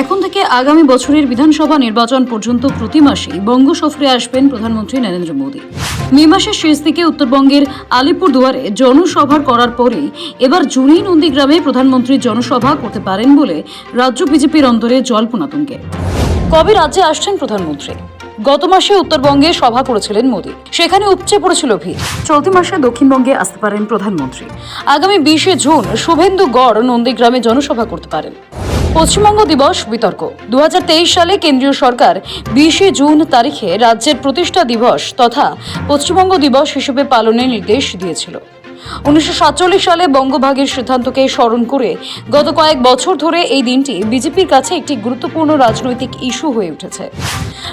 এখন থেকে আগামী বছরের বিধানসভা নির্বাচন পর্যন্ত প্রতি মাসেই বঙ্গ সফরে আসবেন প্রধানমন্ত্রী নরেন্দ্র মোদী। মে মাসের শেষ দিকে উত্তরবঙ্গের আলিপুর দুয়ারে জনসভা করার পরেই এবার জুনেই নন্দীগ্রামে প্রধানমন্ত্রী জনসভা করতে পারেন বলে রাজ্য বিজেপির অন্তরে জল্পনা তুঙ্গে। কবে রাজ্যে আসছেন প্রধানমন্ত্রী? গত মাসে উত্তরবঙ্গে সভা করেছিলেন মোদী। সেখানে উপচে পড়েছিল ভিড়। চলতি মাসে দক্ষিণবঙ্গে আসতে পারেন প্রধানমন্ত্রী। আগামী বিশে জুন শুভেন্দু গড় নন্দীগ্রামে জনসভা করতে পারেন। পশ্চিমবঙ্গ দিবস বিতর্ক। দু হাজার তেইশ সালে কেন্দ্রীয় সরকার বিশে জুন তারিখে রাজ্যের প্রতিষ্ঠা দিবস তথা পশ্চিমবঙ্গ দিবস হিসেবে পালনের নির্দেশ দিয়েছিল। উনিশশো সাতচল্লিশ সালে বঙ্গভাগের সিদ্ধান্তকে স্মরণ করে গত কয়েক বছর ধরে এই দিনটি বিজেপির কাছে একটি গুরুত্বপূর্ণ রাজনৈতিক ইস্যু হয়ে উঠেছে।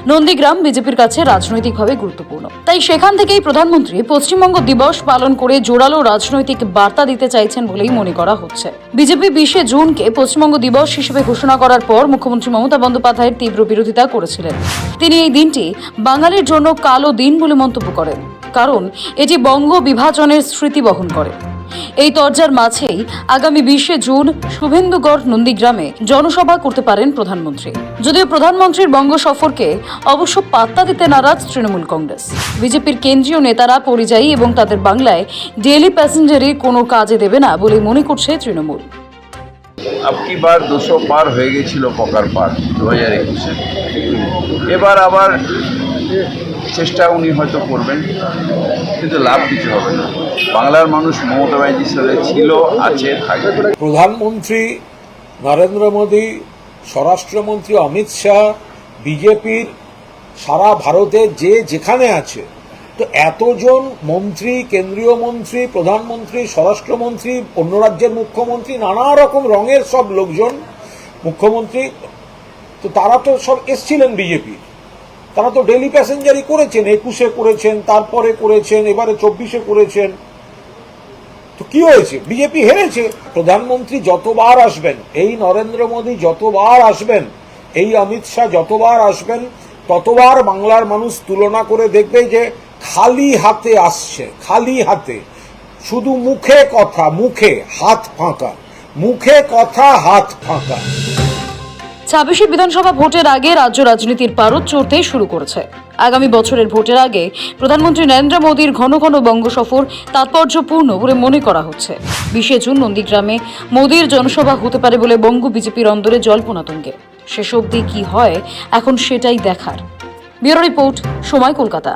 নন্দীগ্রাম বিজেপির কাছে রাজনৈতিকভাবে গুরুত্বপূর্ণ। তাই সেখান থেকেই প্রধানমন্ত্রী পশ্চিমবঙ্গ দিবস পালন করে জোরালো রাজনৈতিক বার্তা দিতে চাইছেন বলেই মনে করা হচ্ছে। বিজেপি বিশে জুনকে পশ্চিমবঙ্গ দিবস হিসেবে ঘোষণা করার পর মুখ্যমন্ত্রী মমতা বন্দ্যোপাধ্যায়ের তীব্র বিরোধিতা করেছিলেন। তিনি এই দিনটি বাঙালির জন্য কালো দিন বলে মন্তব্য করেন। কারণ এটি বঙ্গ বিভাজনের স্মৃতি বহন করে। এই তরজার মাঝেই আগামী বিশে জুন শুভেন্দুগড় নন্দীগ্রামে জনসভা করতে পারেন প্রধানমন্ত্রী। যদিও প্রধানমন্ত্রীর বঙ্গ সফরকে অবশ্য পাত্তা দিতে নারাজ তৃণমূল কংগ্রেস। বিজেপির কেন্দ্রীয় নেতারা পরিযায়ী এবং তাদের বাংলায় ডেলি প্যাসেঞ্জারে কোনো কাজে দেবে না বলে মনে করছে তৃণমূল। আপকি বার দুশো পার হয়ে গেছিল পকার পার, দু হাজার একুশে। এবার আবার চেষ্টা উনি হয়তো করবেন, কিন্তু লাভ কিছু হবে না। বাংলার মানুষ মমতা ব্যানার্জির সাথে ছিল, আছে, থাকবে। প্রধানমন্ত্রী নরেন্দ্র মোদী, স্বরাষ্ট্রমন্ত্রী অমিত শাহ, বিজেপির সারা ভারতে যে যেখানে আছে। তো এতজন মন্ত্রী, কেন্দ্রীয় মন্ত্রী, প্রধানমন্ত্রী, স্বরাষ্ট্রমন্ত্রী, অন্য রাজ্যের মুখ্যমন্ত্রী, নানা রকম রঙের সব লোকজন, মুখ্যমন্ত্রী, তো তারা তো সব এসছিলেন বিজেপি। তারা তো ডেলি প্যাসেঞ্জারই করেছেন, একুশে করেছেন, তারপরে করেছেন, এবারে চব্বিশে করেছেন। তো কি হয়েছে? বিজেপি হেরেছে। প্রধানমন্ত্রী যতবার আসবেন, এই নরেন্দ্র মোদী যতবার আসবেন, এই অমিত শাহ যতবার আসবেন, ততবার বাংলার মানুষ তুলনা করে দেখবে যে খালি হাতে আসছে, খালি হাতে। শুধু মুখে কথা, মুখে হাত ফাঁকা, মুখে কথা, হাত ফাঁকা। ছাব্বিশে বিধানসভা ভোটের আগে রাজ্য রাজনীতির পারদ চড়তে শুরু করেছে। আগামী বছরের ভোটের আগে প্রধানমন্ত্রী নরেন্দ্র মোদীর ঘন ঘন বঙ্গ সফর তাৎপর্যপূর্ণ বলে মনে করা হচ্ছে। বিশে জুন নন্দীগ্রামে মোদীর জনসভা হতে পারে বলে বঙ্গ বিজেপির অন্দরে জল্পনাতঙ্গে শেষ অবধি কি হয়, এখন সেটাই দেখার। ব্যুরো রিপোর্ট, সময় কলকাতা।